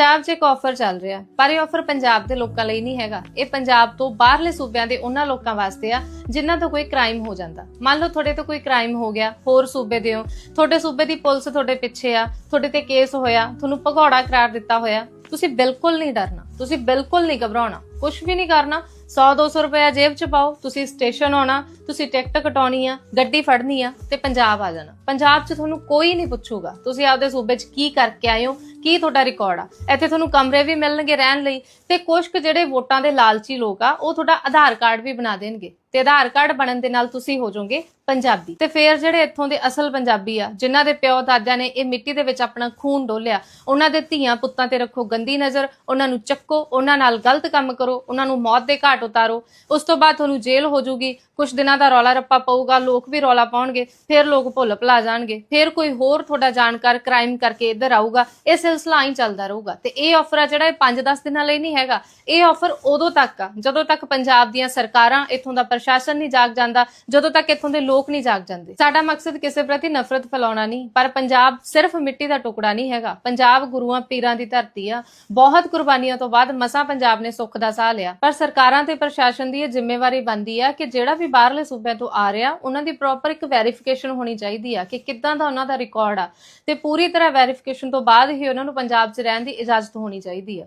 ਪੰਜਾਬ 'ਚ ਇੱਕ ਆਫਰ ਚੱਲ ਰਿਹਾ। ਪਰ ਇਹ ਆਫਰ ਪੰਜਾਬ ਦੇ ਲੋਕਾਂ ਲਈ ਨਹੀਂ ਹੈਗਾ। ਇਹ ਪੰਜਾਬ ਤੋਂ ਬਾਹਰਲੇ ਸੂਬਿਆਂ ਦੇ ਉਹਨਾਂ ਲੋਕਾਂ ਵਾਸਤੇ ਆ, ਜਿਨ੍ਹਾਂ ਤੋਂ ਕੋਈ ਕ੍ਰਾਈਮ ਹੋ ਜਾਂਦਾ। ਮੰਨ ਲਓ ਤੁਹਾਡੇ ਤੋਂ ਕੋਈ ਕ੍ਰਾਈਮ ਹੋ ਗਿਆ, ਹੋਰ ਸੂਬੇ ਦੇ ਹੋ। ਤੁਹਾਡੇ ਸੂਬੇ ਦੀ ਪੁਲਿਸ ਤੁਹਾਡੇ ਪਿੱਛੇ ਆ, ਤੁਹਾਡੇ ਤੇ ਕੇਸ ਹੋਇਆ, ਤੁਹਾਨੂੰ ਭਗੌੜਾ ਕਰਾਰ ਦਿੱਤਾ ਹੋਇਆ। ਤੁਸੀਂ ਬਿਲਕੁਲ ਨਹੀਂ ਡਰਨਾ। ਤੁਸੀਂ ਬਿਲਕੁਲ ਨਹੀਂ ਘਬਰਾਉਣਾ। ਕੁਝ ਵੀ ਨਹੀਂ ਕਰਨਾ। 100 200 ਰੁਪਏ ਜੇਬ 'ਚ ਪਾਓ। ਤੁਸੀਂ ਸਟੇਸ਼ਨ ਆਉਣਾ, ਤੁਸੀਂ ਟਿਕਟ ਕਟਾਉਣੀ ਆ, ਗੱਡੀ ਫੜਨੀ ਆ ਤੇ ਪੰਜਾਬ ਆ ਜਾਣਾ। ਪੰਜਾਬ 'ਚ ਤੁਹਾਨੂੰ ਕੋਈ ਨਹੀਂ ਪੁੱਛੂਗਾ। ਤੁਸੀਂ ਆਪਦੇ ਸੂਬੇ 'ਚ ਕੀ ਕਰਕੇ ਆਏ ਹੋ, ਕੀ ਤੁਹਾਡਾ ਰਿਕਾਰਡ ਆ? ਇੱਥੇ ਤੁਹਾਨੂੰ ਕਮਰੇ ਵੀ ਮਿਲਣਗੇ ਰਹਿਣ ਲਈ ਤੇ ਕੁਝ ਜਿਹੜੇ ਵੋਟਾਂ ਦੇ ਲਾਲਚੀ ਲੋਕ ਆ, ਉਹ ਤੁਹਾਡਾ ਆਧਾਰ ਕਾਰਡ ਵੀ ਬਣਾ ਦੇਣਗੇ। ਤੇ ਆਧਾਰ ਕਾਰਡ ਬਣਨ ਦੇ ਨਾਲ ਤੁਸੀਂ ਹੋ ਜਾਓਗੇ ਪੰਜਾਬੀ। ਤੇ ਫੇਰ ਜਿਹੜੇ ਇੱਥੋਂ ਦੇ ਅਸਲ ਪੰਜਾਬੀ ਆ, ਜਿਨ੍ਹਾਂ ਦੇ ਪਿਓ ਦਾਦਿਆਂ ਨੇ ਇਹ ਮਿੱਟੀ ਦੇ ਵਿੱਚ ਆਪਣਾ ਖੂਨ ਡੋਲਿਆ, ਉਹਨਾਂ ਦੇ ਧੀਆਂ ਪੁੱਤਾਂ ਤੇ ਰੱਖੋ ਗੰਦੀ ਨਜ਼ਰ, ਉਹਨਾਂ ਨੂੰ ਚੱਕੋ ਉਹਨਾਂ ਨਾਲ ਗਲਤ ਕੰਮ ਕਰੋ, ਉਹਨਾਂ ਨੂੰ ਮੌਤ ਦੇ ਘਾਟ ਉਤਾਰੋ। ਉਸ ਤੋਂ ਬਾਅਦ ਤੁਹਾਨੂੰ ਜੇਲ੍ਹ ਹੋ ਜਾਊਗੀ ਕੁਝ ਦਿਨਾਂ ਦਾ ਰੌਲਾ ਰੱਪਾ ਪਊਗਾ, ਲੋਕ ਵੀ ਰੌਲਾ ਪਾਉਣਗੇ, ਫਿਰ ਲੋਕ ਭੁੱਲ ਭੁਲਾ ਜਾਣਗੇ। ਫਿਰ ਕੋਈ ਹੋਰ ਤੁਹਾਡਾ ਜਾਣਕਾਰ ਕ੍ਰਾਈਮ ਕਰਕੇ ਇੱਧਰ ਆਊਗਾ। ਇਹ ਸਿਲਸਿਲਾ ਹੀ ਚੱਲਦਾ ਰਹੂਗਾ। ਤੇ ਇਹ ਆਫਰ ਆ ਜਿਹੜਾ ਇਹ 5-10 ਦਿਨਾਂ ਲਈ ਨਹੀਂ ਹੈਗਾ। ਇਹ ਆਫਰ ਉਦੋਂ ਤੱਕ ਆ, ਜਦੋਂ ਤੱਕ ਪੰਜਾਬ ਦੀਆਂ ਸਰਕਾਰਾਂ ਇੱਥੋਂ ਦਾ ਪ੍ਰਸ਼ਾਸਨ ਨਹੀਂ ਜਾਗ ਜਾਂਦਾ, ਜਦੋਂ ਤੱਕ ਇੱਥੋਂ ਦੇ ਲੋਕ ਨਹੀਂ ਜਾਗ ਜਾਂਦੇ। ਸਾਡਾ ਮਕਸਦ ਕਿਸੇ ਪ੍ਰਤੀ ਨਫ਼ਰਤ ਫੈਲਾਉਣਾ ਨਹੀਂ, ਪਰ ਪੰਜਾਬ ਸਿਰਫ ਮਿੱਟੀ ਦਾ ਟੁਕੜਾ ਨਹੀਂ ਹੈਗਾ। ਪੰਜਾਬ ਗੁਰੂਆਂ, ਪੀਰਾਂ ਦੀ ਧਰਤੀ ਆ। ਬਹੁਤ ਕੁਰਬਾਨੀਆਂ ਤੋਂ ਬਾਅਦ ਮਸਾ ਪੰਜਾਬ ਨੇ ਸੁੱਖ ਦਾ ਸਾਹ ਲਿਆ। ਪਰ ਸਰਕਾਰਾਂ ਤੇ ਪ੍ਰਸ਼ਾਸਨ ਦੀ ਇਹ ਜ਼ਿੰਮੇਵਾਰੀ ਬਣਦੀ ਆ ਕਿ ਜਿਹੜਾ ਵੀ ਬਾਹਰਲੇ ਸੂਬਿਆਂ ਤੋਂ ਆ ਰਿਹਾ, ਉਹਨਾਂ ਦੀ ਪ੍ਰੋਪਰ ਇੱਕ ਵੈਰੀਫਿਕੇਸ਼ਨ ਹੋਣੀ ਚਾਹੀਦੀ ਆ ਕਿ ਕਿੱਦਾਂ ਦਾ ਉਹਨਾਂ ਦਾ ਰਿਕਾਰਡ ਆ। ਤੇ ਪੂਰੀ ਤਰ੍ਹਾਂ ਵੈਰੀਫਿਕੇਸ਼ਨ ਤੋਂ ਬਾਅਦ ਹੀ ਉਹਨਾਂ ਨੂੰ ਪੰਜਾਬ 'ਚ ਰਹਿਣ ਦੀ ਇਜਾਜ਼ਤ ਹੋਣੀ ਚਾਹੀਦੀ ਆ।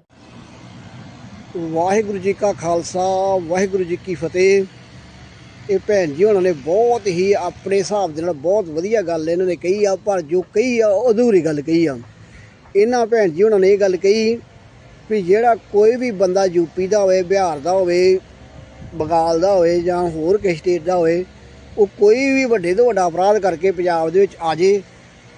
ਵਾਹਿਗੁਰੂ ਜੀ ਕਾ ਖਾਲਸਾ, ਵਾਹਿਗੁਰੂ ਜੀ ਕੀ ਫਤਿਹ। ਇਹ ਭੈਣ ਜੀ ਉਹਨਾਂ ਨੇ ਬਹੁਤ ਹੀ ਆਪਣੇ ਹਿਸਾਬ ਦੇ ਨਾਲ ਬਹੁਤ ਵਧੀਆ ਗੱਲ ਇਹਨਾਂ ਨੇ ਕਹੀ ਆ, ਪਰ ਜੋ ਕਹੀ ਆ ਅਧੂਰੀ ਗੱਲ ਕਹੀ ਆ। ਇਹਨਾਂ ਭੈਣ ਜੀ ਉਹਨਾਂ ਨੇ ਇਹ ਗੱਲ ਕਹੀ ਵੀ ਜਿਹੜਾ ਕੋਈ ਵੀ ਬੰਦਾ ਯੂਪੀ ਦਾ ਹੋਵੇ, ਬਿਹਾਰ ਦਾ ਹੋਵੇ, ਬੰਗਾਲ ਦਾ ਹੋਵੇ ਜਾਂ ਹੋਰ ਕਿਸੇ ਸਟੇਟ ਦਾ ਹੋਵੇ, ਉਹ ਕੋਈ ਵੀ ਵੱਡੇ ਤੋਂ ਵੱਡਾ ਅਪਰਾਧ ਕਰਕੇ ਪੰਜਾਬ ਦੇ ਵਿੱਚ ਆ ਜੇ,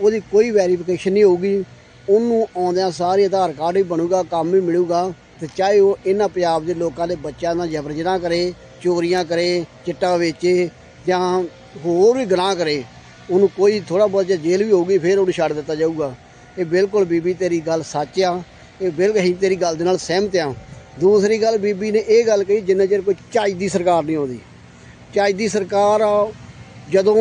ਉਹਦੀ ਕੋਈ ਵੈਰੀਫਿਕੇਸ਼ਨ ਨਹੀਂ ਹੋਊਗੀ। ਉਹਨੂੰ ਆਉਂਦਿਆਂ ਸਾਰੇ ਆਧਾਰ ਕਾਰਡ ਵੀ ਬਣੂਗਾ, ਕੰਮ ਵੀ ਮਿਲੂਗਾ, ਤੇ ਚਾਹੇ ਉਹ ਇਹਨਾਂ ਪੰਜਾਬ ਦੇ ਲੋਕਾਂ ਦੇ ਬੱਚਿਆਂ ਨਾਲ ਜਬਰ ਜਨਾਹ ਕਰੇ, ਚੋਰੀਆਂ ਕਰੇ, ਚਿੱਟਾ ਵੇਚੇ ਜਾਂ ਹੋਰ ਵੀ ਗੁਨਾਹ ਕਰੇ, ਉਹਨੂੰ ਕੋਈ ਥੋੜਾ ਬਹੁਤ ਜੇ ਜੇਲ੍ਹ ਵੀ ਹੋਊਗੀ, ਫਿਰ ਉਹਨੂੰ ਛੱਡ ਦਿੱਤਾ ਜਾਊਗਾ। ਇਹ ਬਿਲਕੁਲ ਬੀਬੀ ਤੇਰੀ ਗੱਲ ਸੱਚ ਆ। ਇਹ ਬਿਲਕੁਲ ਅਸੀਂ ਤੇਰੀ ਗੱਲ ਦੇ ਨਾਲ ਸਹਿਮਤ ਆ ਦੂਸਰੀ ਗੱਲ ਬੀਬੀ ਨੇ ਇਹ ਗੱਲ ਕਹੀ, ਜਿੰਨਾ ਚਿਰ ਕੋਈ ਚੱਜ ਦੀ ਸਰਕਾਰ ਨਹੀਂ ਆਉਂਦੀ। ਚੱਜ ਦੀ ਸਰਕਾਰ ਜਦੋਂ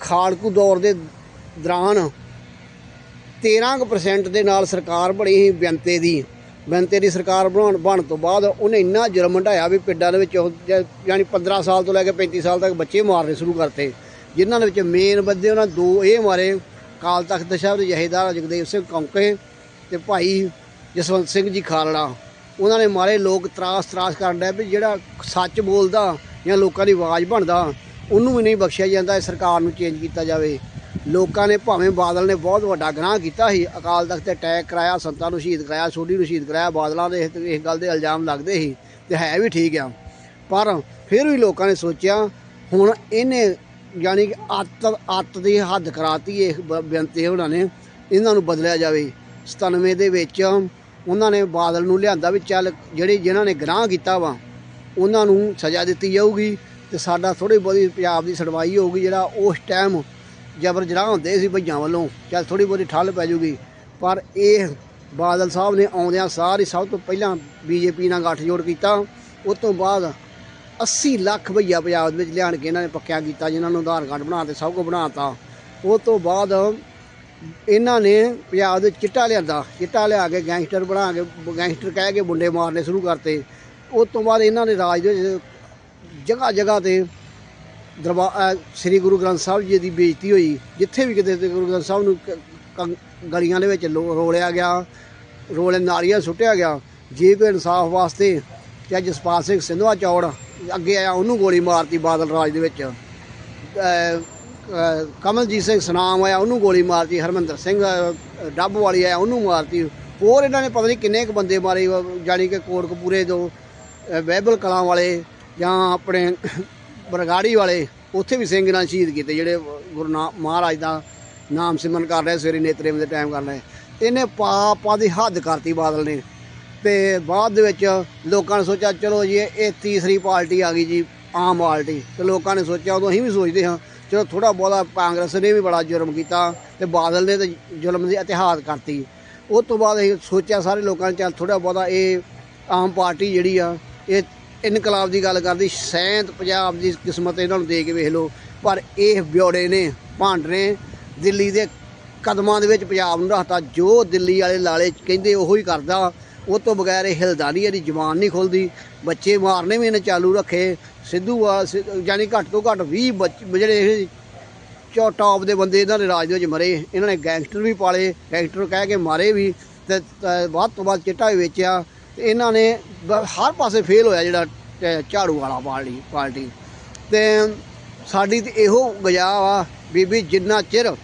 ਖਾੜਕੂ ਦੌਰ ਦੇ ਦੌਰਾਨ 13% ਦੇ ਨਾਲ ਸਰਕਾਰ ਬਣੀ ਸੀ ਬੈਂਤੇ ਦੀ। ਬੈਂਤੇ ਦੀ ਸਰਕਾਰ ਬਣਾਉਣ ਬਣ ਤੋਂ ਬਾਅਦ ਉਹਨੇ ਇੰਨਾ ਜੁਰਮ ਢਾਇਆ ਵੀ ਪਿੰਡਾਂ ਦੇ ਵਿੱਚ ਯਾਨੀ 15 ਸਾਲ ਤੋਂ ਲੈ ਕੇ 35 ਸਾਲ ਤੱਕ ਬੱਚੇ ਮਾਰਨੇ ਸ਼ੁਰੂ ਕਰਤੇ। ਜਿਨ੍ਹਾਂ ਦੇ ਵਿੱਚ ਮੇਨ ਬੰਦੇ ਉਹਨਾਂ ਦੋ ਇਹ ਮਾਰੇ ਕਾਲ ਤਖਤ ਸਾਹਿਬ ਦੇ ਜਹੇਦਾਰ ਜਗਦੇਵ ਸਿੰਘ ਕੌਂਕੇ ਤੇ ਭਾਈ ਜਸਵੰਤ ਸਿੰਘ ਜੀ ਖਾਲੜਾ, ਉਹਨਾਂ ਨੇ ਮਾਰੇ ਲੋਕ ਤਰਾਸ ਤਰਾਸ ਕਰਨ ਡਿਆ ਵੀ ਜਿਹੜਾ ਸੱਚ ਬੋਲਦਾ ਜਾਂ ਲੋਕਾਂ ਦੀ ਆਵਾਜ਼ ਬਣਦਾ, ਉਹਨੂੰ ਵੀ ਨਹੀਂ ਬਖਸ਼ਿਆ ਜਾਂਦਾ, ਇਹ ਸਰਕਾਰ ਨੂੰ ਚੇਂਜ ਕੀਤਾ ਜਾਵੇ। ਲੋਕਾਂ ਨੇ ਭਾਵੇਂ ਬਾਦਲ ਨੇ ਬਹੁਤ ਵੱਡਾ ਗੁਨਾਹ ਕੀਤਾ ਸੀ, ਅਕਾਲ ਤਖਤ ਤੇ ਅਟੈਕ ਕਰਾਇਆ, ਸੰਤਾਂ ਨੂੰ ਸ਼ਹੀਦ ਕਰਾਇਆ, ਸੋਢੀ ਨੂੰ ਸ਼ਹੀਦ ਕਰਾਇਆ, ਬਾਦਲਾਂ ਦੇ ਇਸ ਇਸ ਗੱਲ ਦੇ ਇਲਜ਼ਾਮ ਲੱਗਦੇ ਸੀ ਤੇ ਹੈ ਵੀ ਠੀਕ ਆ। ਪਰ ਫਿਰ ਵੀ ਲੋਕਾਂ ਨੇ ਸੋਚਿਆ, ਹੁਣ ਇਹਨੇ ਯਾਨੀ ਕਿ ਅੱਤ ਅੱਤ ਦੀ ਹੱਦ ਕਰਾਤੀ, ਇਹ ਬ- ਬੇਨਤੀ ਉਹਨਾਂ ਨੇ, ਇਹਨਾਂ ਨੂੰ ਬਦਲਿਆ ਜਾਵੇ। 97 ਦੇ ਵਿੱਚ ਉਹਨਾਂ ਨੇ ਬਾਦਲ ਨੂੰ ਲਿਆਂਦਾ ਵੀ ਚੱਲ ਜਿਹੜੇ ਜਿਨ੍ਹਾਂ ਨੇ ਗੁਨਾਹ ਕੀਤਾ ਵਾ, ਉਹਨਾਂ ਨੂੰ ਸਜ਼ਾ ਦਿੱਤੀ ਜਾਊਗੀ ਤੇ ਸਾਡਾ ਥੋੜੀ ਬਹੁਤੀ ਪੰਜਾਬ ਦੀ ਸੁਣਵਾਈ ਹੋਊਗੀ ਜਿਹੜਾ ਉਸ ਟਾਈਮ ਜਬਰ ਜਨਾਹ ਹੁੰਦੇ ਸੀ ਭਈਆਂ ਵੱਲੋਂ, ਚੱਲ ਥੋੜੀ ਬਹੁਤੀ ਠੱਲ ਪੈ ਜੂਗੀ ਪਰ ਇਹ ਬਾਦਲ ਸਾਹਿਬ ਨੇ ਆਉਂਦਿਆਂ ਸਾਰੀ ਸਭ ਤੋਂ ਪਹਿਲਾਂ ਬੀਜੇਪੀ ਨਾਲ ਗੱਠਜੋੜ ਕੀਤਾ। ਉਸ ਤੋਂ ਬਾਅਦ 80 ਲੱਖ ਭਈਆ ਪੰਜਾਬ ਦੇ ਵਿੱਚ ਲਿਆਣ ਕੇ ਇਹਨਾਂ ਨੇ ਪੱਕਿਆ ਕੀਤਾ, ਜਿਨ੍ਹਾਂ ਨੂੰ ਆਧਾਰ ਕਾਰਡ ਬਣਾ ਤੇ ਸਭ ਕੁਝ ਬਣਾਤਾ ਉਸ ਤੋਂ ਬਾਅਦ ਇਹਨਾਂ ਨੇ ਪੰਜਾਬ ਦੇ ਵਿੱਚ ਚਿੱਟਾ ਲਿਆਂਦਾ। ਚਿੱਟਾ ਲਿਆ ਕੇ ਗੈਂਗਸਟਰ ਬਣਾ ਕੇ, ਗੈਂਗਸਟਰ ਕਹਿ ਕੇ ਮੁੰਡੇ ਮਾਰਨੇ ਸ਼ੁਰੂ ਕਰਤੇ। ਉਸ ਤੋਂ ਬਾਅਦ ਇਹਨਾਂ ਨੇ ਰਾਜ ਦੇ ਜਗ੍ਹਾ ਜਗ੍ਹਾ ਤੇ ਦਰਬਾਰ ਸ੍ਰੀ ਗੁਰੂ ਗ੍ਰੰਥ ਸਾਹਿਬ ਜੀ ਦੀ ਬੇਇੱਜ਼ਤੀ ਹੋਈ, ਜਿੱਥੇ ਵੀ ਕਿਤੇ ਗੁਰੂ ਗ੍ਰੰਥ ਸਾਹਿਬ ਨੂੰ ਕ- ਗਲੀਆਂ ਦੇ ਵਿੱਚ ਲੋ- ਰੋਲਿਆ ਗਿਆ, ਰੋਲੇ ਨਾਲੀਆਂ ਸੁੱਟਿਆ ਗਿਆ। ਜੇ ਕੋਈ ਇਨਸਾਫ ਵਾਸਤੇ ਤੇ ਜਸਪਾਲ ਸਿੰਘ ਸਿੰਧਵਾ ਚੌੜ ਅੱਗੇ ਆਇਆ, ਉਹਨੂੰ ਗੋਲੀ ਮਾਰਤੀ ਬਾਦਲ ਰਾਜ ਦੇ ਵਿੱਚ। ਕਮਲਜੀਤ ਸਿੰਘ ਸਨਾਮ ਆਇਆ ਉਹਨੂੰ ਗੋਲੀ ਮਾਰਤੀ ਹਰਮੰਦਰ ਸਿੰਘ ਡੱਬ ਵਾਲੀ ਆਇਆ ਉਹਨੂੰ ਮਾਰਤੀ। ਹੋਰ ਇਹਨਾਂ ਨੇ ਪਤਾ ਨਹੀਂ ਕਿੰਨੇ ਕੁ ਬੰਦੇ ਮਾਰੇ ਜਾਨੀ ਕਿ ਕੋਟਕਪੂਰੇ ਤੋਂ ਅਹ, ਬਹਿਬਲ ਕਲਾਂ ਵਾਲੇ ਜਾਂ ਆਪਣੇ ਬਰਗਾੜੀ ਵਾਲੇ ਉੱਥੇ ਵੀ ਸਿੰਘ ਨਾਲ ਸ਼ਹੀਦ ਕੀਤੇ ਜਿਹੜੇ ਗੁਰੂ ਨਾ ਮਹਾਰਾਜ ਦਾ ਨਾਮ ਸਿਮਰਨ ਕਰ ਰਹੇ ਸਵੇਰੇ ਨੇਤਰੇਮ ਦੇ ਟਾਈਮ ਕਰ ਰਹੇ। ਇਹਨੇ ਪਾਪਾਂ ਦੀ ਹੱਦ ਕਰਤੀ ਬਾਦਲ ਨੇ। ਤੇ ਬਾਅਦ ਦੇ ਵਿੱਚ ਲੋਕਾਂ ਨੇ ਸੋਚਿਆ ਚਲੋ ਜੀ ਇਹ ਤੀਸਰੀ ਪਾਰਟੀ ਆ ਗਈ ਜੀ ਆਮ ਪਾਰਟੀ। ਤੇ ਲੋਕਾਂ ਨੇ ਸੋਚਿਆ ਉਦੋਂ ਅਸੀਂ ਵੀ ਸੋਚਦੇ ਹਾਂ ਚਲੋ ਥੋੜਾ ਬਹੁਤਾ ਕਾਂਗਰਸ ਨੇ ਵੀ ਬੜਾ ਜ਼ੁਲਮ ਕੀਤਾ ਤੇ ਬਾਦਲ ਨੇ ਤੇ ਜ਼ੁਲਮ ਦੀ ਇਤਿਹਾਸ ਕਰਤੀ। ਉਸ ਤੋਂ ਬਾਅਦ ਅਸੀਂ ਸੋਚਿਆ ਸਾਰੇ ਲੋਕਾਂ ਨੇ ਚੱਲ ਥੋੜਾ ਬਹੁਤਾ ਇਹ ਆਮ ਪਾਰਟੀ ਜਿਹੜੀ ਆ, ਇਹ ਇਨਕਲਾਬ ਦੀ ਗੱਲ ਕਰਦੀ, ਸੈਂਤ ਪੰਜਾਬ ਦੀ ਕਿਸਮਤ ਇਹਨਾਂ ਨੂੰ ਦੇ ਕੇ ਵੇਖ ਲਓ। ਪਰ ਇਹ ਬਿਓੜੇ ਨੇ, ਭਾਂਡ ਨੇ, ਦਿੱਲੀ ਦੇ ਕਦਮਾਂ ਦੇ ਵਿੱਚ ਪੰਜਾਬ ਨੂੰ ਰੱਖਤਾ ਜੋ ਦਿੱਲੀ ਵਾਲੇ ਲਾਲੇ ਕਹਿੰਦੇ ਉਹੋ ਹੀ ਕਰਦਾ। ਉਹ ਤੋਂ ਬਗੈਰ ਇਹ ਹਿਲਦਾ ਨਹੀਂ ਇਹਦੀ ਜ਼ਬਾਨ ਨਹੀਂ ਖੁੱਲਦੀ। ਬੱਚੇ ਮਾਰਨੇ ਵੀ ਇਹਨੇ ਚਾਲੂ ਰੱਖੇ। ਸਿੱਧੂ ਆ ਯਾਨੀ ਘੱਟ ਤੋਂ ਘੱਟ 20 ਬੱਚੇ ਜਿਹੜੇ ਇਹ ਚੋ ਟੌਪ ਦੇ ਬੰਦੇ ਇਹਨਾਂ ਦੇ ਰਾਜ ਦੇ ਵਿੱਚ ਮਰੇ। ਇਹਨਾਂ ਨੇ ਗੈਂਗਸਟਰ ਵੀ ਪਾਲੇ ਗੈਂਗਸਟਰ ਕਹਿ ਕੇ ਮਾਰੇ ਵੀ ਤੇ ਤੇ ਵੱਧ ਤੋਂ ਵੱਧ ਚਿੱਟਾ ਵੀ ਵੇਚਿਆ। ਤੇ ਇਹਨਾਂ ਨੇ ਹਰ ਪਾਸੇ ਫੇਲ ਹੋਇਆ ਜਿਹੜਾ ਅਹ, ਝਾੜੂ ਵਾਲਾ ਪਾਰਟੀ ਪਾਰਟੀ। ਤੇ ਸਾਡੀ ਤੇ ਇਹੋ ਗਜਾ ਵਾ ਬੀਬੀ ਜਿੰਨਾ ਚਿਰ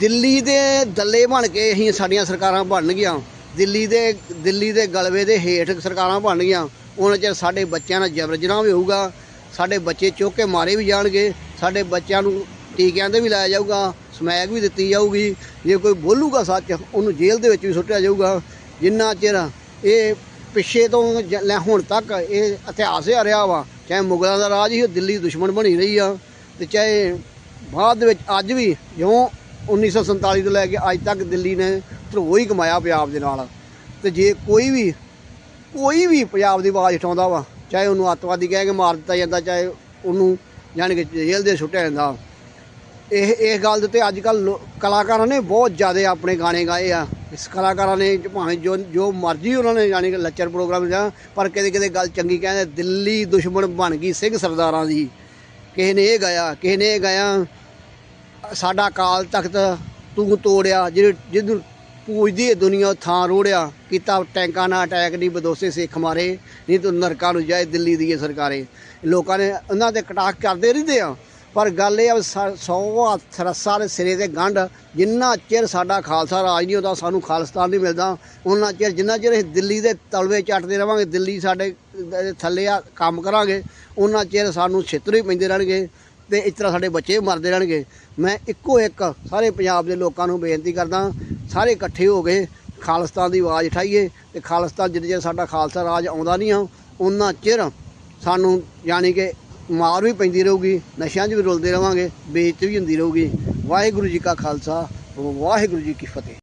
ਦਿੱਲੀ ਦੇ ਦੱਲੇ ਬਣ ਕੇ ਅਸੀਂ ਸਾਡੀਆਂ ਸਰਕਾਰਾਂ ਬਣਨਗੀਆਂ ਦਿੱਲੀ ਦੇ ਦਿੱਲੀ ਦੇ ਗਲਵੇ ਦੇ ਹੇਠ ਸਰਕਾਰਾਂ ਬਣ ਗਈਆਂ। ਉਹਨਾਂ ਚਿਰ ਸਾਡੇ ਬੱਚਿਆਂ ਨਾਲ ਜਬਰ ਜਨਾਹ ਵੀ ਹੋਊਗਾ। ਸਾਡੇ ਬੱਚੇ ਚੁੱਕ ਕੇ ਮਾਰੇ ਵੀ ਜਾਣਗੇ। ਸਾਡੇ ਬੱਚਿਆਂ ਨੂੰ ਟੀਕਿਆਂ ਤੇ ਵੀ ਲਾਇਆ ਜਾਊਗਾ, ਸਮੈਕ ਵੀ ਦਿੱਤੀ ਜਾਊਗੀ। ਜੇ ਕੋਈ ਬੋਲੂਗਾ ਸੱਚ, ਉਹਨੂੰ ਜੇਲ੍ਹ ਦੇ ਵਿੱਚ ਵੀ ਸੁੱਟਿਆ ਜਾਊਗਾ। ਜਿੰਨਾ ਚਿਰ ਇਹ ਪਿੱਛੇ ਤੋਂ ਜ- ਲੈ ਹੁਣ ਤੱਕ ਇਹ ਇਤਿਹਾਸ ਹੀ ਰਿਹਾ ਵਾ, ਚਾਹੇ ਮੁਗਲਾਂ ਦਾ ਰਾਜ ਹੀ ਉਹ ਦਿੱਲੀ ਦੁਸ਼ਮਣ ਬਣੀ ਰਹੀ ਆ, ਤੇ ਚਾਹੇ ਬਾਅਦ ਦੇ ਵਿੱਚ ਅੱਜ ਵੀ ਜਿਉਂ 1947 ਤੋਂ ਲੈ ਕੇ ਅੱਜ ਤੱਕ ਦਿੱਲੀ ਨੇ ਧਰੋ ਹੀ ਕਮਾਇਆ ਪੰਜਾਬ ਦੇ ਨਾਲ। ਤੇ ਜੇ ਕੋਈ ਵੀ ਕੋਈ ਵੀ ਪੰਜਾਬ ਦੀ ਆਵਾਜ਼ ਉਠਾਉਂਦਾ ਵਾ, ਚਾਹੇ ਉਹਨੂੰ ਅੱਤਵਾਦੀ ਕਹਿ ਕੇ ਮਾਰ ਦਿੱਤਾ ਜਾਂਦਾ, ਚਾਹੇ ਉਹਨੂੰ ਜਾਣੀ ਕਿ ਜੇਲ੍ਹ ਦੇ ਸੁੱਟਿਆ ਜਾਂਦਾ, ਇਹ ਇਹ ਗੱਲ ਦੇ ਉੱਤੇ ਅੱਜ ਕੱਲ ਕਲਾਕਾਰਾਂ ਨੇ ਬਹੁਤ ਜ਼ਿਆਦਾ ਆਪਣੇ ਗਾਣੇ ਗਾਏ ਆ। ਇਸ ਕਲਾਕਾਰਾਂ ਨੇ ਭਾਵੇਂ ਜੋ ਜੋ ਮਰਜ਼ੀ ਉਹਨਾਂ ਨੇ ਜਾਣੀ ਕਿ ਲੱਚਰ ਪ੍ਰੋਗਰਾਮ ਜਾਂ, ਪਰ ਕਿਤੇ ਕਿਤੇ ਗੱਲ ਚੰਗੀ ਕਹਿੰਦੇ ਦਿੱਲੀ ਦੁਸ਼ਮਣ ਬਣ ਗਈ ਸਿੰਘ ਸਰਦਾਰਾਂ ਦੀ। ਕਿਸੇ ਨੇ ਇਹ ਗਾਇਆ, ਕਿਸੇ ਨੇ ਇਹ ਗਾਇਆ ਸਾਡਾ ਕਾਲ ਤਖਤ ਤੂੰ ਤੋੜਿਆ ਜਿਹੜੇ ਜਿਹਨੂੰ ਪੂਜਦੀ ਹੈ ਦੁਨੀਆ ਥਾਂ ਰੋੜਿਆ। ਕੀਤਾ ਟੈਂਕਾਂ ਨਾਲ ਅਟੈਕ, ਨਹੀਂ ਬਦੋਸੇ ਸਿੱਖ ਮਾਰੇ, ਨਹੀਂ ਤੂੰ ਨਰਕਾਂ ਨੂੰ ਜਾਏ ਦਿੱਲੀ ਦੀ ਇਹ ਸਰਕਾਰੇ। ਲੋਕਾਂ ਨੇ ਉਹਨਾਂ ਤੇ ਕਟਾਕ ਕਰਦੇ ਰਹਿੰਦੇ ਆ। ਪਰ ਗੱਲ ਇਹ ਆ ਵੀ ਸਾ- ਸੌ ਹੱਥ ਰੱਸਾ ਦੇ ਸਿਰੇ ਤੇ ਗੰਢ, ਜਿੰਨਾ ਚਿਰ ਸਾਡਾ ਖਾਲਸਾ ਰਾਜ ਨਹੀਂ ਹੁੰਦਾ, ਸਾਨੂੰ ਖਾਲਿਸਤਾਨ ਨਹੀਂ ਮਿਲਦਾ, ਉਹਨਾਂ ਚਿਰ, ਜਿੰਨਾ ਚਿਰ ਅਸੀਂ ਦਿੱਲੀ ਦੇ ਤਲਵੇ ਚੱਟਦੇ ਰਵਾਂਗੇ, ਦਿੱਲੀ ਸਾਡੇ ਥੱਲੇ ਆ ਕੰਮ ਕਰਾਂਗੇ, ਉਹਨਾਂ ਚਿਰ ਸਾਨੂੰ ਛਿੱਤਰ ਹੀ ਪੈਂਦੇ ਰਹਿਣਗੇ। ਤੇ ਇਸ ਤਰ੍ਹਾਂ ਸਾਡੇ ਬੱਚੇ ਮਰਦੇ ਰਹਿਣਗੇ। ਮੈਂ ਇੱਕੋ ਇੱਕ ਸਾਰੇ ਪੰਜਾਬ ਦੇ ਲੋਕਾਂ ਨੂੰ ਬੇਨਤੀ ਕਰਦਾ, ਸਾਰੇ ਇਕੱਠੇ ਹੋ ਕੇ ਖਾਲਿਸਤਾਨ ਦੀ ਆਵਾਜ਼ ਉਠਾਈਏ ਤੇ ਖਾਲਿਸਤਾਨ ਜਿੰਨੇ ਚਿਰ ਸਾਡਾ ਖਾਲਸਾ ਰਾਜ ਆਉਂਦਾ ਨਹੀਂ ਆ, ਉਹਨਾਂ ਚਿਰ ਸਾਨੂੰ ਯਾਨੀ ਕਿ ਮਾਰ ਵੀ ਪੈਂਦੀ ਰਹੂਗੀ, ਨਸ਼ਿਆਂ 'ਚ ਵੀ ਰੁਲਦੇ ਰਵਾਂਗੇ, ਬੇਇੱਜ਼ਤੀ ਵੀ ਹੁੰਦੀ ਰਹੂਗੀ। ਵਾਹਿਗੁਰੂ ਜੀ ਕਾ ਖਾਲਸਾ, ਵਾਹਿਗੁਰੂ ਜੀ ਕੀ ਫਤਿਹ।